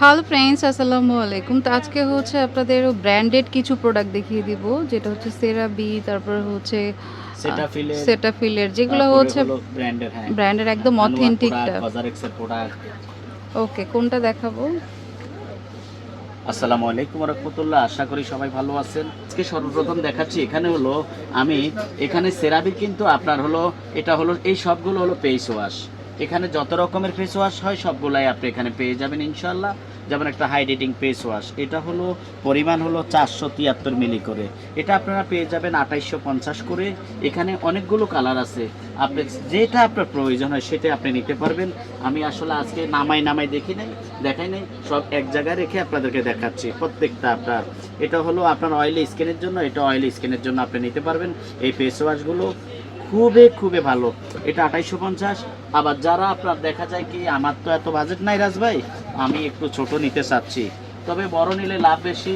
Hello friends আসসালামু আলাইকুম। তো আজকে হচ্ছে আপনাদের ব্র্যান্ডেড কিছু প্রোডাক্ট দেখিয়ে দিব যেটা হচ্ছে সেরাবি তারপর হচ্ছে সেটাফিলের সেটাফিলের যেগুলো হচ্ছে ব্র্যান্ডের হ্যাঁ। ব্র্যান্ডের একদম অথেন্টিকটা ওকে কোনটা দেখাবো? আসসালামু আলাইকুম রহমতুল্লাহ আশা করি সবাই ভালো আছেন। আজকে সর্বপ্রথম দেখাচ্ছি এখানে হলো আমি এখানে সেরাবি কিন্তু আপনার হলো এটা হলো এই সবগুলো হলো ফেস ওয়াশ এখানে যত রকমের ফেস ওয়াশ হয়, সবগুলাই আপনি এখানে পেয়ে যাবেন ইনশাল্লাহ যেমন একটা হাইড্রেটিং ফেস ওয়াশ এটা হলো, পরিমাণ হলো চারশো তিয়াত্তর মিলি করে। এটা আপনারা পেয়ে যাবেন আঠাইশশো পঞ্চাশ করে। এখানে অনেকগুলো কালার আছে। আপনি যেটা আপনার প্রয়োজন হয়, সেটা আপনি নিতে পারবেন। আমি আসলে আজকে নামাই নামাই দেখি নাই, দেখাই নাই, সব এক জায়গায় রেখে আপনাদেরকে দেখাচ্ছি প্রত্যেকটা আপনার। এটা হলো আপনার অয়েলি স্কিনের জন্য, এটা অয়েলি স্কিনের জন্য আপনি নিতে পারবেন। এই ফেস ওয়াশগুলো খুবই খুবই ভালো। এটা আঠাইশো পঞ্চাশ। আবার যারা আপনার দেখা যায় কি, আমার তো এত বাজেট নাই রাজ ভাই, আমি একটু ছোট নিতে চাচ্ছি। তবে বড় নিলে লাভ বেশি।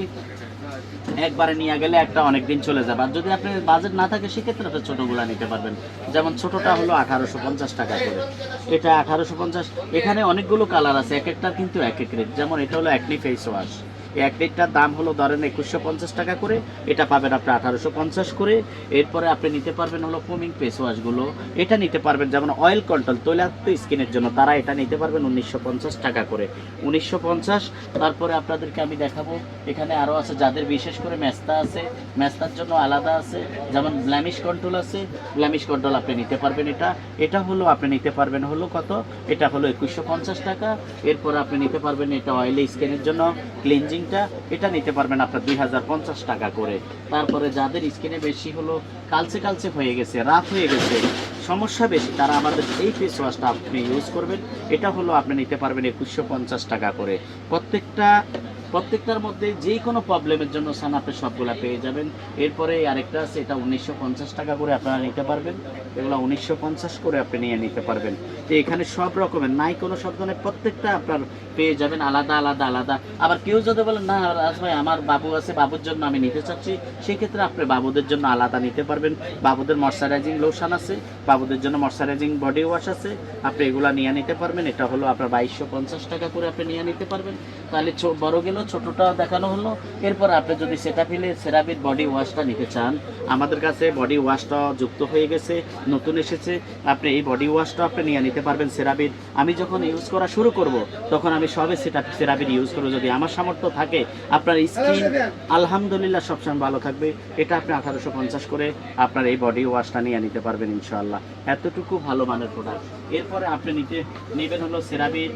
একবারে নিয়ে গেলে একটা অনেক দিন চলে যাবে। আর যদি আপনি বাজেট না থাকে, সেক্ষেত্রে আপনি ছোটোগুলা নিতে পারবেন। যেমন ছোটটা হলো আঠারোশো পঞ্চাশ টাকা করে। এটা আঠারোশো পঞ্চাশ। এখানে অনেকগুলো কালার আছে, এক একটা কিন্তু এক এক রেট যেমন এটা হলো অ্যাকনি ফেস ওয়াশ এক লিটার দাম হলো ধরেন একুশশো পঞ্চাশ টাকা করে, এটা পাবেন আপনি আঠারোশো পঞ্চাশ করে। এরপরে আপনি নিতে পারবেন হলো কুমিং ফেস ওয়াশগুলো এটা নিতে পারবেন যেমন অয়েল কন্ট্রোল তৈলাক্ত স্কিনের জন্য তারা এটা নিতে পারবেন উনিশশো পঞ্চাশ টাকা করে। উনিশশো পঞ্চাশ, তারপরে আপনাদেরকে আমি দেখাবো, এখানে আরও আছে যাদের বিশেষ করে ম্যাস্তা আছে ম্যাস্তার জন্য আলাদা আছে, যেমন ব্ল্যামিশ কন্ট্রোল আছে ব্ল্যামিশ কন্ট্রোল আপনি নিতে পারবেন এটা। এটা হলো আপনি নিতে পারবেন হলো কত? এটা হলো একুশশো পঞ্চাশ টাকা। এরপর আপনি নিতে পারবেন এটা অয়েলি স্কিনের জন্য ক্লিনজিংটা এটা নিতে পারবেন আপনার দুই হাজার পঞ্চাশ টাকা করে। তারপরে যাদের স্কিনে বেশি হলো, কালচে কালচে হয়ে গেছে, রাত হয়ে গেছে। সমস্যা বেশি, তারা আমাদের এই ফেস ওয়াশটা আপনি ইউজ করবেন। এটা হলো আপনি নিতে পারবেন একুশশো টাকা করে। প্রত্যেকটা, প্রত্যেকটার মধ্যে যে কোনো প্রবলেমের জন্য সান আপনি সবগুলা পেয়ে যাবেন। এরপরে আরেকটা আছে, এটা উনিশশো পঞ্চাশ টাকা করে আপনারা নিতে পারবেন। এগুলো উনিশশো পঞ্চাশ করে আপনি নিয়ে নিতে পারবেন। তো এখানে সব রকমের, নাই কোনো সব ধরনের, প্রত্যেকটা আপনার পেয়ে যাবেন, আলাদা আলাদা আলাদা। আবার কেউ যদি বলেন না ভাই, আমার বাবু আছে, বাবুর জন্য আমি নিতে চাচ্ছি, সেক্ষেত্রে আপনি বাবুদের জন্য আলাদা নিতে পারবেন। বাবুদের ময়শ্চারাইজিং লোশন আছে, বাবুদের জন্য ময়শ্চারাইজিং বডি ওয়াশ আছে, আপনি এগুলা নিয়ে নিতে পারবেন। এটা হলো আপনার বাইশশো পঞ্চাশ টাকা করে আপনি নিয়ে নিতে পারবেন। তাহলে বড় গেল, ছোটটা দেখানো হলো। এরপর আপনি যদি সেটাফিলে সেরাবির বডি ওয়াশটা নিতে চান, আমাদের কাছে বডি ওয়াশটা যুক্ত হয়ে গেছে, নতুন এসেছে। আপনি এই বডি ওয়াশটা আপনি নিয়ে নিতে পারবেন সেরাবির আমি যখন ইউজ করা শুরু করব, তখন আমি সবে সেটা সেরাবির ইউজ করব। যদি আমার সামর্থ্য থাকে, আপনার স্কিন আলহামদুলিল্লাহ সবসময় ভালো থাকবে। এটা আপনি আঠারোশো পঞ্চাশ করে আপনার এই বডি ওয়াশটা নিয়ে নিতে পারবেন ইনশাল্লাহ এতটুকু ভালো মানের প্রোডাক্ট এরপরে আপনি নিতে, নেবেন হলো সেরাবির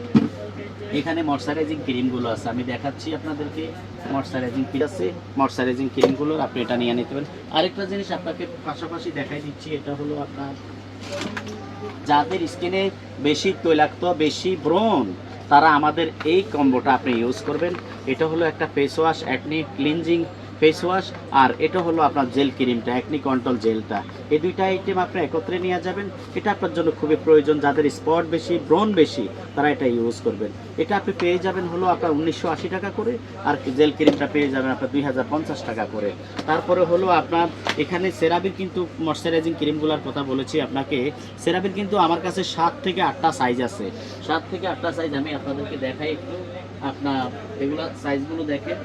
এখানে ময়শ্চারাইজিং ক্রিমগুলো আছে। আমি দেখাচ্ছি আপনাদেরকে ময়শ্চারাইজিং ক্রিম আছে। ময়শ্চারাইজিং ক্রিমগুলো আপনি এটা নিয়ে নিতে পারেন। আরেকটা জিনিস আপনাকে পাশাপাশি দেখাই দিচ্ছি, এটা হলো আপনার যাদের স্কিনে বেশি তৈলাক্ত, বেশি ব্রণ তারা আমাদের এই কম্বোটা আপনি ইউজ করবেন। এটা হলো একটা face wash acne cleansing face wash আর এটা হলো আপনার জেল ক্রিমটা অ্যাকনি কন্ট্রোল জেলটা এই দুইটা আইটেম আপনি একত্রে নিয়ে যাবেন। এটা আপনার জন্য খুবই প্রয়োজন, যাদের স্পট বেশি ব্রণ বেশি, তারা এটা ইউজ করবেন। এটা আপনি পেয়ে যাবেন হলো আপনার উনিশশো আশি টাকা করে, আর জেল ক্রিমটা পেয়ে যাবেন আপনার দুই হাজার পঞ্চাশ টাকা করে। তারপরে হলো আপনার এখানে সেরাবির কিন্তু ময়শ্চারাইজিং ক্রিমগুলোর কথা বলেছি আপনাকে। সেরাবির কিন্তু আমার কাছে সাত থেকে আটটা সাইজ আছে। সাত থেকে আটটা সাইজ আমি আপনাদেরকে দেখাই একটু। আপনার এগুলো সাইজগুলো দেখেন।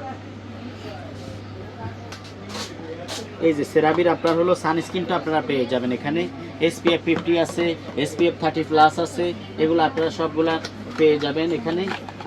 এই যে সেরাবির আপনার হলো সানস্ক্রিনটা আপনারা পেয়ে যাবেন এখানে। এসপিএফ ফিফটি আছে এসপিএফ থার্টি প্লাস আছে, এগুলো আপনারা সবগুলা পেয়ে যাবেন এখানে।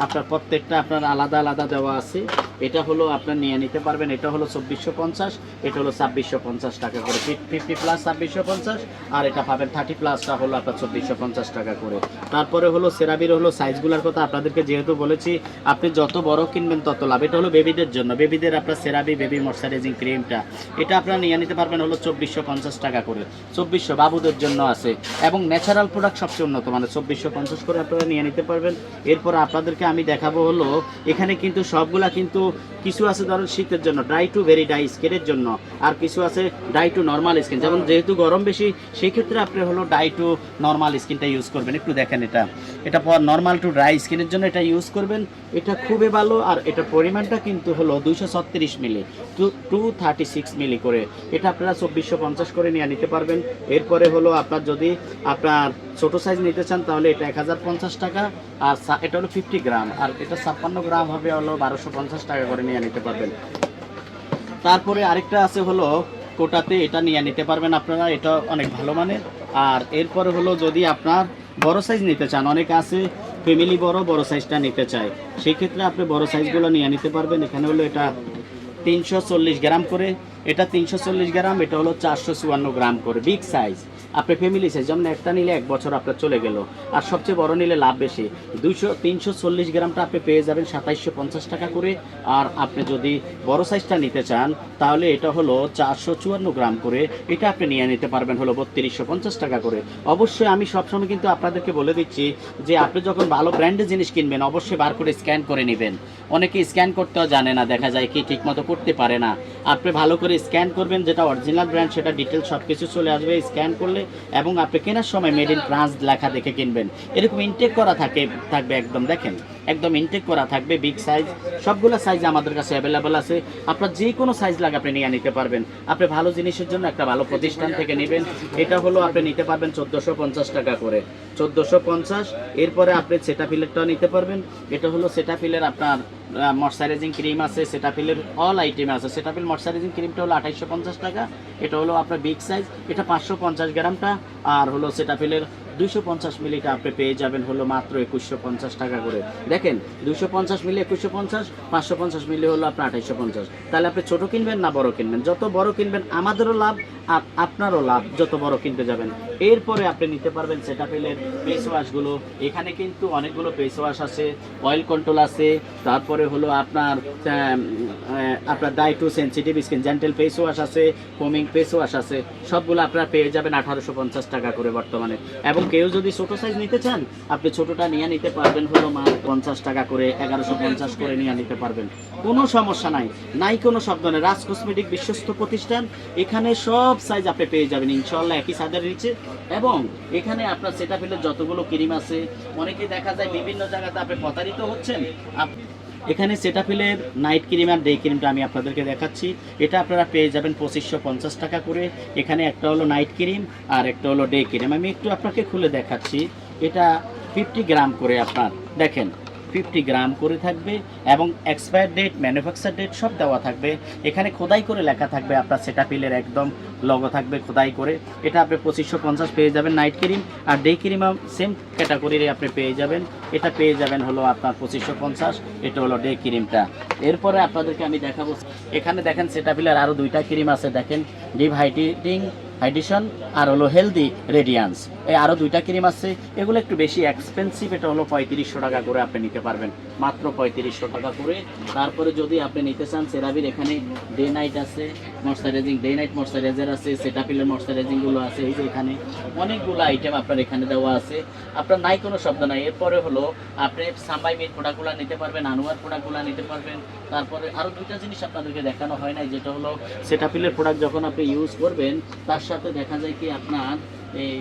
আপনার প্রত্যেকটা আপনার আলাদা আলাদা দেওয়া আছে। এটা হলো আপনার নিয়ে নিতে পারবেন, এটা হলো চব্বিশশো পঞ্চাশ, এটা হলো ছাব্বিশশো পঞ্চাশ টাকা করে। ফিফটি প্লাস ছাব্বিশশো পঞ্চাশ, আর এটা পাবেন থার্টি প্লাসটা হলো আপনার চব্বিশশো পঞ্চাশ টাকা করে। তারপরে হলো সেরাবির হলো সাইজগুলোর কথা আপনাদেরকে যেহেতু বলেছি, আপনি যত বড় কিনবেন তত লাভ। এটা হলো বেবিদের জন্য, বেবিদের আপনার সেরাবি, বেবি ময়শ্চারাইজিং ক্রিমটা। এটা আপনারা নিয়ে নিতে পারবেন হলো চব্বিশশো পঞ্চাশ টাকা করে। চব্বিশশো বাবুদের জন্য আছে। এবং ন্যাচারাল প্রোডাক্ট সবচেয়ে উন্নত মানে চব্বিশশো পঞ্চাশ করে আপনারা নিয়ে নিতে পারবেন। এরপর আপনাদেরকে আমি দেখাবো হলো, এখানে কিন্তু সবগুলা কিন্তু কিছু আছে ধরুন শীতের জন্য ড্রাই টু ভেরি ড্রাই স্কিনের জন্য, আর কিছু আছে ড্রাই টু নর্মাল স্কিন যেমন যেহেতু গরম বেশি সেই ক্ষেত্রে আপনি হলো ড্রাই টু নর্মাল স্কিনটা ইউজ করবেন। একটু দেখেন এটা। এটা পর নর্মাল টু ড্রাই স্কিনের জন্য এটা ইউজ করবেন। এটা খুবই ভালো, আর এটার পরিমাণটা কিন্তু হলো দুইশো ছত্রিশ ml, two two thirty six ml করে। এটা আপনারা চব্বিশশো পঞ্চাশ করে নিয়ে নিতে পারবেন। এরপরে হলো আপনার যদি আপনার ছোট সাইজ নিতে চান তাহলে এটা এক হাজার পঞ্চাশ টাকা, আর এটা হলো ফিফটি গ্রাম আর এটা ছাপ্পান্ন গ্রাম হবে হলো বারোশো টাকা করে নিয়ে নিতে পারবেন। তারপরে আরেকটা আছে হলো কোটাতে, এটা নিয়ে নিতে পারবেন আপনারা, এটা অনেক ভালো মানের। আর এরপরে হলো যদি আপনার বড় সাইজ নিতে চান, অনেক আছে ফ্যামিলি বড় বড় সাইজটা নিতে চায় সেই ক্ষেত্রে আপনি বড় সাইজগুলো নিয়ে নিতে পারবেন। এখানে হলো এটা তিনশো চল্লিশ গ্রাম করে, এটা তিনশো চল্লিশ গ্রাম এটা হলো চারশো চুয়ান্ন গ্রাম করে বিগ সাইজ আপনি ফ্যামিলি সাইজ যেমন একটা নিলে এক বছর আপনার চলে গেল। আর সবচেয়ে বড় নিলে লাভ বেশি। দুইশো, তিনশো চল্লিশ গ্রামটা আপনি পেয়ে যাবেন সাতাইশশো পঞ্চাশ টাকা করে। আর আপনি যদি বড় সাইজটা নিতে চান, তাহলে এটা হলো চারশো চুয়ান্ন গ্রাম করে। এটা আপনি নিয়ে নিতে পারবেন হলো বত্রিশশো পঞ্চাশ টাকা করে। অবশ্যই আমি সবসময় কিন্তু আপনাদেরকে বলে দিচ্ছি যে, আপনি যখন ভালো ব্র্যান্ডের জিনিস কিনবেন, অবশ্যই বার করে স্ক্যান করে নেবেন। অনেকে স্ক্যান করতেও জানে না, দেখা যায় কি ঠিকমতো করতে পারে না। আপনি ভালো করে স্ক্যান করবেন, যেটা অরিজিনাল ব্র্যান্ড সেটা ডিটেলস সব কিছু চলে আসবে। স্ক্যান করলে এবং আপনি কেনার সময় মেড ইন ফ্রান্স লেখা দেখে কিনবেন। এরকম ইনটেক করা থাকে, থাকবে একদম, দেখেন। একদম ইনটেক করা থাকবে বিগ সাইজ সবগুলো সাইজ আমাদের কাছে অ্যাভেলেবেল আছে। আপনার যে কোনো সাইজ লাগে আপনি নিয়ে নিতে পারবেন। আপনি ভালো জিনিসের জন্য একটা ভালো প্রতিষ্ঠান থেকে নেবেন। এটা হলো আপনি নিতে পারবেন চোদ্দোশো পঞ্চাশ টাকা করে। চোদ্দোশো পঞ্চাশ, এরপরে আপনি সেটাফিলেরটাও নিতে পারবেন। এটা হলো সেটাফিলের আপনার ময়শ্চারাইজিং ক্রিম আছে সেটাফিলের অল আইটেম আছে। সেটাফিল ময়শ্চারাইজিং ক্রিমটা হলো আঠাইশশো পঞ্চাশ টাকা। এটা হলো আপনার বিগ সাইজ এটা পাঁচশো পঞ্চাশ গ্রামটা। আর হলো সেটা সেটাফিলের দুইশো পঞ্চাশ মিলিটা আপনি পেয়ে যাবেন হলো মাত্র একুশশো পঞ্চাশ টাকা করে। দেখেন, দুইশো পঞ্চাশ মিলি, একুশশো পঞ্চাশ, পাঁচশো পঞ্চাশ মিলি হলো আপনার আঠাইশশো পঞ্চাস তাহলে আপনি ছোট কিনবেন না বড় কিনবেন? যত বড় কিনবেন, আমাদেরও লাভ আর আপনারও লাভ যত বড় কিনতে যাবেন। এরপরে আপনি নিতে পারবেন সেটাফিলের ফেস ওয়াশগুলো এখানে কিন্তু অনেকগুলো ফেস ওয়াশ আছে অয়েল কন্ট্রোল আছে, তারপরে হলো আপনার আপনার dry to sensitive skin gentle face wash আছে ফোমিং ফেস ওয়াশ আছে, সবগুলো আপনারা পেয়ে যাবেন আঠারোশো পঞ্চাশ টাকা করে বর্তমানে। এবং কেউ যদি ছোট সাইজ নিতে চান, আপনি ছোটটা নিয়ে নিতে পারবেন হলো মাত্র পঞ্চাশ টাকা করে, এগারোশো পঞ্চাশ করে নিয়ে নিতে পারবেন। কোনো সমস্যা নাই। নাই কোনো শব্দ নেই। রাজ কসমেটিক বিশ্বস্ত প্রতিষ্ঠান, এখানে সব সাইজ আপনি পেয়ে যাবেন। ইনশাল্লাহ একই সাদের নিচে। এবং এখানে আপনার সেটাফিলের যতগুলো ক্রিম আছে অনেকে দেখা যায় বিভিন্ন জায়গাতে আপনি প্রতারিত হচ্ছেন। এখানে সেটাফিলের নাইট ক্রিম আর ডে ক্রিমটা আমি আপনাদেরকে দেখাচ্ছি। এটা আপনারা পেয়ে যাবেন পঁচিশশো পঞ্চাশ টাকা করে। এখানে একটা হলো নাইট ক্রিম আর একটা হলো ডে ক্রিম আমি একটু আপনাকে খুলে দেখাচ্ছি। এটা ফিফটি গ্রাম করে আপনার। দেখেন ফিফটি গ্রাম করে থাকবে এবং এক্সপায়ার ডেট ম্যানুফ্যাকচার ডেট সব দেওয়া থাকবে। এখানে খোদাই করে লেখা থাকবে, আপনার সেটাফিলের একদম লগো থাকবে খোদাই করে। এটা আপনি পঁচিশশো পঞ্চাশ পেয়ে যাবেন নাইট ক্রিম আর ডে ক্রিম সেম ক্যাটাগরির আপনি পেয়ে যাবেন। এটা পেয়ে যাবেন হলো আপনার পঁচিশশো পঞ্চাশ, এটা হলো ডে ক্রিমটা এরপরে আপনাদেরকে আমি দেখাবো, এখানে দেখেন সেটাফিলের আরও দুইটা ক্রিম আছে, দেখেন ডিপ হাইড্রেশন আর হলো হেলদি রেডিয়ান্স এই আরও দুইটা ক্রিম আছে, এগুলো একটু বেশি এক্সপেন্সিভ এটা হলো পঁয়ত্রিশশো টাকা করে আপনি নিতে পারবেন। মাত্র পঁয়ত্রিশশো টাকা করে। তারপরে যদি আপনি নিতে চান সেরাবির এখানে ডে নাইট আছে ময়শ্চারাইজিং ডে নাইট ময়শ্চারাইজার আছে সেটাপিলের ময়শ্চারাইজিংগুলো আছে, এই যে এখানে অনেকগুলো আইটেম আপনার এখানে দেওয়া আছে। আপনার নাই কোনো শব্দ নাই। এরপরে হলো আপনি সাম্বাই মিট প্রোডাক্টগুলো নিতে পারবেন আনোয়ার প্রোডাক্টগুলো নিতে পারবেন। তারপরে আরও দুইটা জিনিস আপনাদেরকে দেখানো হয় নাই, যেটা হলো সেটাপিলের প্রোডাক্ট যখন আপনি ইউজ করবেন, তার সাথে দেখা যায় কি আপনার এই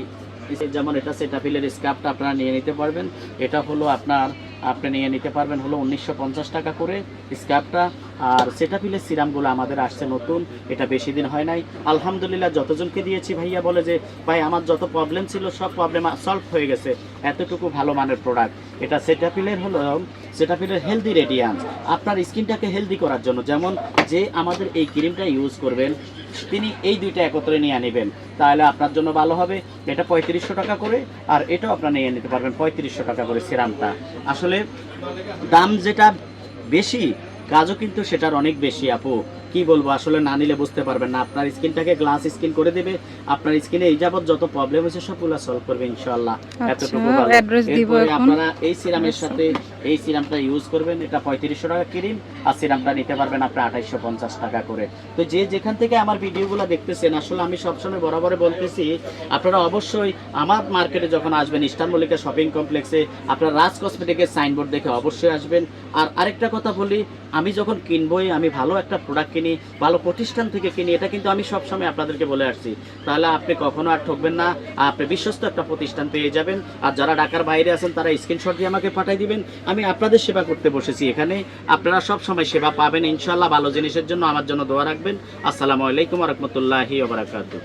যেমন এটা সেটাপিলের স্কার্ফটা আপনারা নিয়ে নিতে পারবেন। এটা হলো আপনার, আপনি নিয়ে নিতে পারবেন হলো উনিশশো পঞ্চাশ টাকা করে স্কার্ফটা আর সেটাপিলের সিরামগুলো আমাদের আসছে নতুন, এটা বেশি দিন হয় নাই। আলহামদুলিল্লাহ যতজনকে দিয়েছি ভাইয়া বলে যে, ভাই, আমার যত প্রবলেম ছিল সব প্রবলেম সলভ হয়ে গেছে। এতটুকু ভালো মানের প্রোডাক্ট এটা সেটাপিলের হলো সেটাপিলের হেলদি রেডিয়ান্স আপনার স্কিনটাকে হেলদি করার জন্য যেমন যে আমাদের এই ক্রিমটা ইউজ করবেন তিনি এই দুইটা একত্রে নিয়ে নেবেন। তাহলে আপনার জন্য ভালো হবে। এটা পঁয়ত্রিশশো টাকা করে আর এটাও আপনারা নিয়ে নিতে পারবেন পঁয়ত্রিশশো টাকা করে সিরামটা আসলে দাম যেটা বেশি কাজও কিন্তু সেটার অনেক বেশি আপু। কি বলব আসলে না নিলে বুঝতে পারবেন না। আপনার স্কিনটাকে গ্লাস স্কিন করে দেবে। আপনার স্কিনে এই যাবত যত প্রবলেম হয়েছে সবগুলো সলভ করবে ইনশাআল্লাহ। আচ্ছা, এতটুকু। আপনারা এই সিরামের সাথে এই সিরামটা ইউজ করবেন, এটা পঁয়ত্রিশশো টাকা ক্রিম আর সিরামটা নিতে পারবেন আপনি আঠাইশশো পঞ্চাশ টাকা করে। তো যে যেখান থেকে আমার ভিডিওগুলো দেখতেছেন, আসলে আমি সবসময় বরাবরে বলতেছি, আপনারা অবশ্যই আমার মার্কেটে যখন আসবেন, ইস্টার্ন মল্লিকা শপিং কমপ্লেক্সে আপনারা রাজ কসমেটিকের সাইনবোর্ড দেখে অবশ্যই আসবেন। আর আরেকটা কথা বলি, আমি যখন কিনবই, আমি ভালো একটা প্রোডাক্ট কিনি, ভালো প্রতিষ্ঠান থেকে কিনি, এটা কিন্তু আমি সবসময় আপনাদেরকে বলে আসছি। তাহলে আপনি কখনো আর ঠকবেন না আপনি বিশ্বস্ত একটা প্রতিষ্ঠান পেয়ে যাবেন। আর যারা ঢাকার বাইরে আছেন, তারা স্ক্রিনশট দিয়ে আমাকে পাঠিয়ে দিবেন। আমি আপনাদের সেবা করতে বসেছি এখানে। আপনারা সব সময় সেবা পাবেন। ইনশাল্লাহ ভালো জিনিসের জন্য আমার জন্য দোয়া রাখবেন। আসসালামু আলাইকুম রহমতুল্লাহি ওবরাকাতুহ